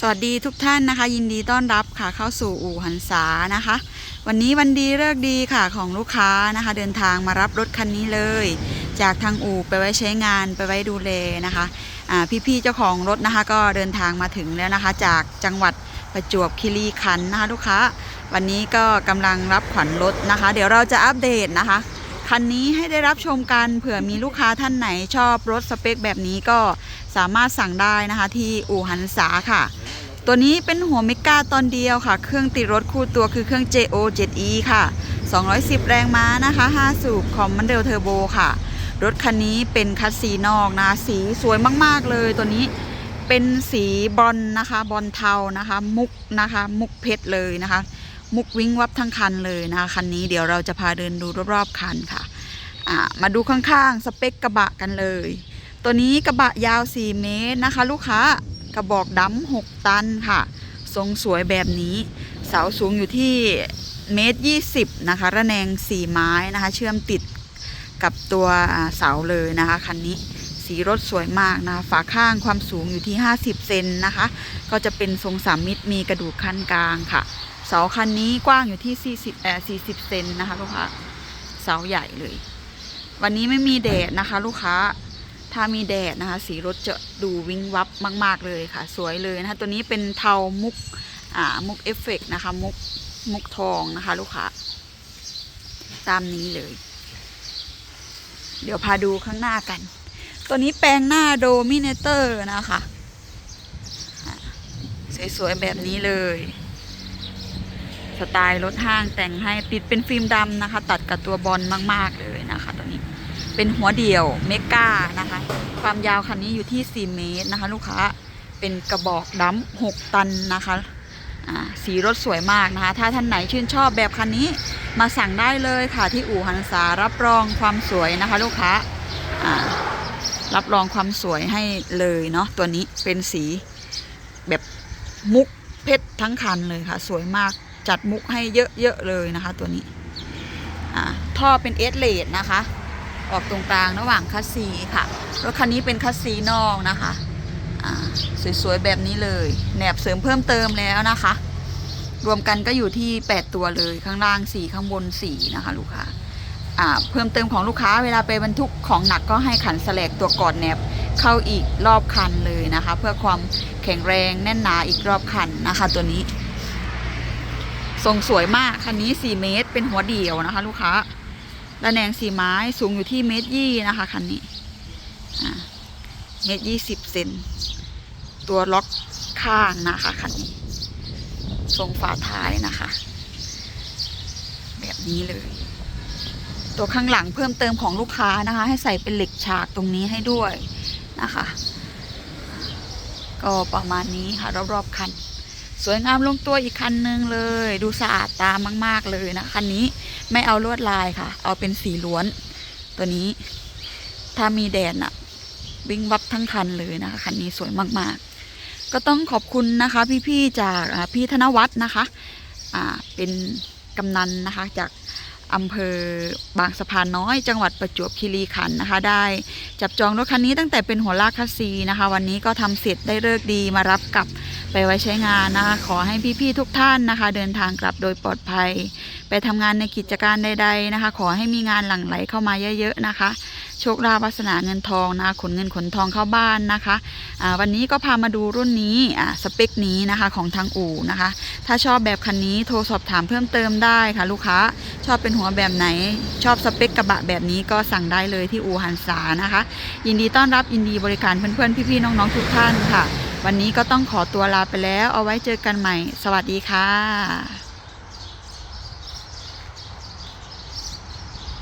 สวัสดีทุกท่านนะคะ ยินดีต้อนรับค่ะเข้าสู่อู่หันษานะคะ วันนี้วันดีเลิกดีค่ะของลูกค้านะคะ เดินทางมารับรถคันนี้เลย จากทางอู่ไปไว้ใช้งานไปไว้ดูแลนะคะอ่พี่ๆเจ้าของรถนะคะ ก็เดินทางมาถึงแล้วนะคะ จากจังหวัดประจวบคีรีขันธ์นะคะลูกค้า วันนี้ก็กำลังรับขวัญรถนะคะ เดี๋ยวเราจะอัปเดตนะคะคันนี้ให้ได้รับชมกันเผื่อมีลูกค้าท่านไหนชอบรถสเปคแบบนี้ก็สามารถสั่งได้นะคะ ที่อู่หันษาค่ะ ตัวนี้เป็นหัวเมกาตอนเดียวค่ะ เครื่องติดรถคู่ตัวคือเครื่อง JO 7E ค่ะ 210 แรงม้านะคะ 5 สูบคอมมันเดลเทอร์โบค่ะ รถคันนี้เป็นคัสซีนอกนะ สีสวยมาก ๆ เลยตัวนี้เป็นสีบอลนะคะ บอลเทานะคะ มุกนะคะ มุกเพชรเลยนะคะ มุกวิ้งวับทั้งคันเลยนะคะคันนี้เดี๋ยวเราจะพาเดินดูรอบๆคันค่ะมาดูข้างๆ สเปคกระบะกันเลย ตัวนี้กระบะยาว 4 เมตรนะคะ ลูกค้า กระบอกดำ6ตันค่ะ ทรงสวยแบบนี้ เสาสูงอยู่ที่เมตร20นะคะ ระแนง4ไม้นะคะ เชื่อมติดกับตัวเสาเลยนะคะคันนี้สีรถสวยมากนะคะฝาข้างความสูงอยู่ที่ 50 เซนนะคะ ก็จะเป็นทรงสามมิตรมีกระดูกคันกลางค่ะ เสาคันนี้กว้างอยู่ที่ 40เอ่อ40 เซนนะคะลูกค้าเสาใหญ่เลย วันนี้ไม่มีแดดนะคะ ลูกค้า ถ้ามีแดดนะคะ สีรถจะดูวิงวับมาก ๆ เลยค่ะ สวยเลยนะคะตัวนี้เป็นเทามุกอ่ามุกเอฟเฟกต์นะคะ มุกมุกทองนะคะ ลูกค้าตามนี้เลย เดี๋ยวพาดูข้างหน้ากัน ตัวนี้แปลงหน้าโดมิเนเตอร์นะคะอะสวยๆแบบนี้เลยสไตล์รถห้างแต่งให้ติดเป็นฟิล์มดำนะคะ ตัดกับตัวบอลมาก ๆ เลยนะคะตัวนี้ เป็นหัวเดี่ยวเมก้านะคะ ความยาวคันนี้อยู่ที่ 4 เมตรนะคะ ลูกค้าเป็นกระบอกดำ6ตันนะคะอ่าสีรถสวยมากนะคะ ถ้าท่านไหนชื่นชอบแบบคันนี้มาสั่งได้เลยค่ะที่อู่หันษารับรองความสวยนะคะ ลูกค้าอ่ารับรองความสวยให้เลยเนาะตัวนี้เป็นสีแบบมุกเพชรทั้งคันเลยค่ะ สวยมากจัดมุกให้เยอะๆเลยนะคะ ตัวนี้อ่าท่อเป็นเอสเลดนะคะ ออกตรงกลางระหว่างคัสซีค่ะ รถคันนี้เป็นคัสซีนอกนะคะสวยๆแบบนี้เลยแหนบเสริมเพิ่มเติมแล้วนะคะ รวมกันก็อยู่ที่ 8 ตัวเลยข้างล่าง 4 ข้างบน 4 นะคะ ลูกค้าเพิ่มเติมของลูกค้าเวลาไปบรรทุกของหนักก็ให้ขันแสลกตัวกอดแหนบเข้าอีกรอบคันเลยนะคะ เพื่อความแข็งแรงแน่นหนาอีกรอบคันนะคะ ตัวนี้ทรงสวยมากคันนี้ 4 เมตร เป็นหัวเดี่ยวนะคะ ลูกค้า ระแนงสีไม้สูงอยู่ที่เมตรยี่นะคะคันนี้เมตรยี่สิบเซนตัวล็อกข้างนะคะคันนี้ทรงฝาท้ายนะคะ แบบนี้เลย ตัวข้างหลังเพิ่มเติมของลูกค้านะคะ ให้ใส่เป็นเหล็กฉากตรงนี้ให้ด้วยนะคะ ก็ประมาณนี้ค่ะรอบๆคัน สวยงามลงตัวอีกคันหนึงเลย ดูสะอาดตามาก ๆ เลยนะคันนี้ไม่เอาลวดลายค่ะ เอาเป็นสีล้วน ตัวนี้ ถ้ามีแดดน่ะ วิ่งวับทั้งคันเลยนะคะคันนี้สวยมากๆ ก็ต้องขอบคุณนะคะ พี่ๆจากพี่ธนวัฒน์นะคะ อ่าเป็นกำนันนะคะจากอำเภอบางสะพานน้อย จังหวัดประจวบคีรีขันธ์นะคะ ได้จับจองรถคันนี้ตั้งแต่เป็นหัวลากคัสซีนะคะ วันนี้ก็ทำเสร็จได้เลิกดีมารับกับ ไปไว้ใช้งานนะคะ ขอให้พี่ๆทุกท่านนะคะ เดินทางกลับโดยปลอดภัย ไปทำงานในกิจการใด ๆนะคะ ขอให้มีงานหลั่งไหลเข้ามาเยอะๆนะคะ โชคลาภวาสนาเงินทองนะขนเงินขนทองเข้าบ้านนะคะวันนี้ก็พามาดูรุ่นนี้สเปคนี้นะคะของทางอู่นะคะ ถ้าชอบแบบคันนี้โทรสอบถามเพิ่มเติมได้ค่ะลูกค้าชอบเป็นหัวแบบไหน ชอบสเปคกระบะแบบนี้ก็สั่งได้เลยที่อู่หันษานะคะ ยินดีต้อนรับยินดีบริการเพื่อนๆพี่ๆน้องๆทุกท่านค่ะ วันนี้ก็ต้องขอตัวลาไปแล้ว เอาไว้เจอกันใหม่ สวัสดีค่ะ